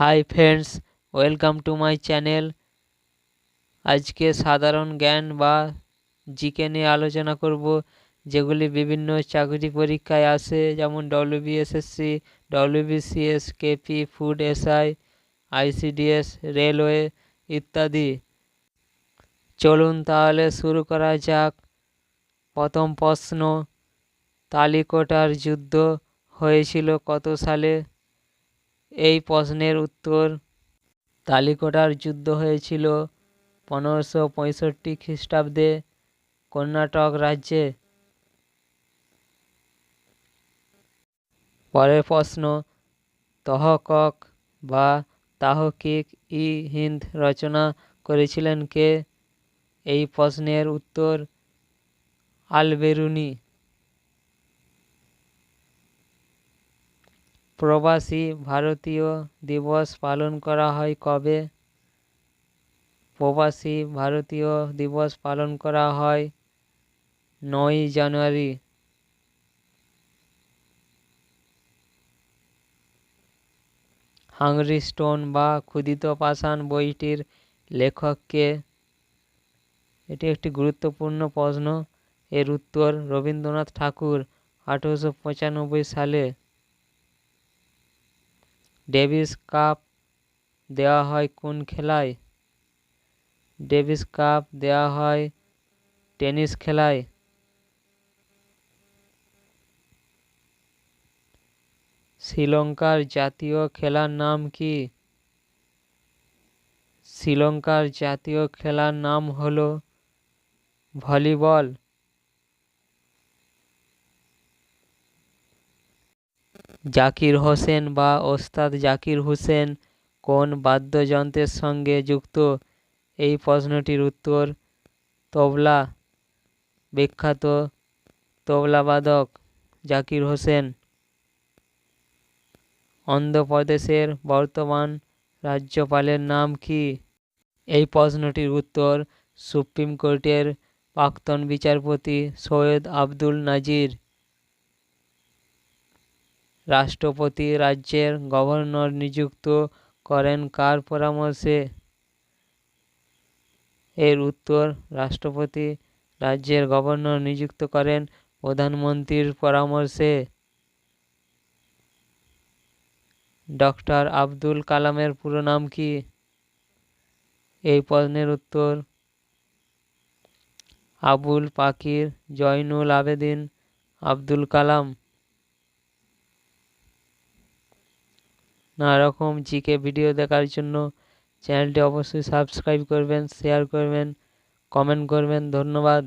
Hi friends, welcome to my channel. আজকে সাধারণ জ্ঞান বা জিকে নিয়ে আলোচনা করব, যেগুলি বিভিন্ন চাকরি পরীক্ষায় আসে, যেমন WBSSC WBCS KP food SI ICDS railway ইত্যাদি। চলুন তাহলে শুরু করা যাক। প্রথম প্রশ্ন, তালিকোটার যুদ্ধ হয়েছিল কত সালে? এই প্রশ্নের উত্তর তালিকোটার যুদ্ধ হয়েছিল পনেরোশো পঁয়ষট্টি খ্রিস্টাব্দে কর্ণাটক রাজ্যে। পরের প্রশ্ন, তহকক বা তাহকিক ই হিন্দ রচনা করেছিলেন কে? এই প্রশ্নের উত্তর আলবেরুনি। প্রবাসী ভারতীয় দিবস পালন করা হয় কবে? প্রবাসী ভারতীয় দিবস পালন করা হয় নয় জানুয়ারি। হাংরি স্টোন বা ক্ষুদিত পাষাণ বইটির লেখককে এটি একটি গুরুত্বপূর্ণ প্রশ্ন। এর উত্তর রবীন্দ্রনাথ ঠাকুর আঠেরোশো পঁচানব্বই সালে ডেভিস কাপ দেওয়া হয় কোন খেলায়? ডেভিস কাপ দেওয়া হয় টেনিস খেলায়। শ্রীলঙ্কার জাতীয় খেলার নাম কি? শ্রীলঙ্কার জাতীয় খেলার নাম হল ভলিবল। জাকির হোসেন বা ওস্তাদ জাকির হোসেন কোন বাদ্যযন্ত্রের সঙ্গে যুক্ত? এই প্রশ্নটির উত্তর তবলা, বিখ্যাত তবলাবাদক জাকির হোসেন। অন্ধ্রপ্রদেশের বর্তমান রাজ্যপালের নাম কি? এই প্রশ্নটির উত্তর সুপ্রিম কোর্টের প্রাক্তন বিচারপতি সৈয়দ আব্দুল নাজির। রাষ্ট্রপতি রাজ্যের গভর্নর নিযুক্ত করেন। কার পরামর্শে? এর উত্তর, রাষ্ট্রপতি রাজ্যের গভর্নর নিযুক্ত করেন। প্রধানমন্ত্রীর পরামর্শে ডক্টর আব্দুল কালামের পুরো নাম কি? এই প্রশ্নের উত্তর, আবুল পাকির জয়নুল আবেদিন আব্দুল কালাম। নানা রকম জিকে ভিডিও দেখার জন্য চ্যানেলটি অবশ্যই সাবস্ক্রাইব করবেন শেয়ার করবেন কমেন্ট করবেন। ধন্যবাদ।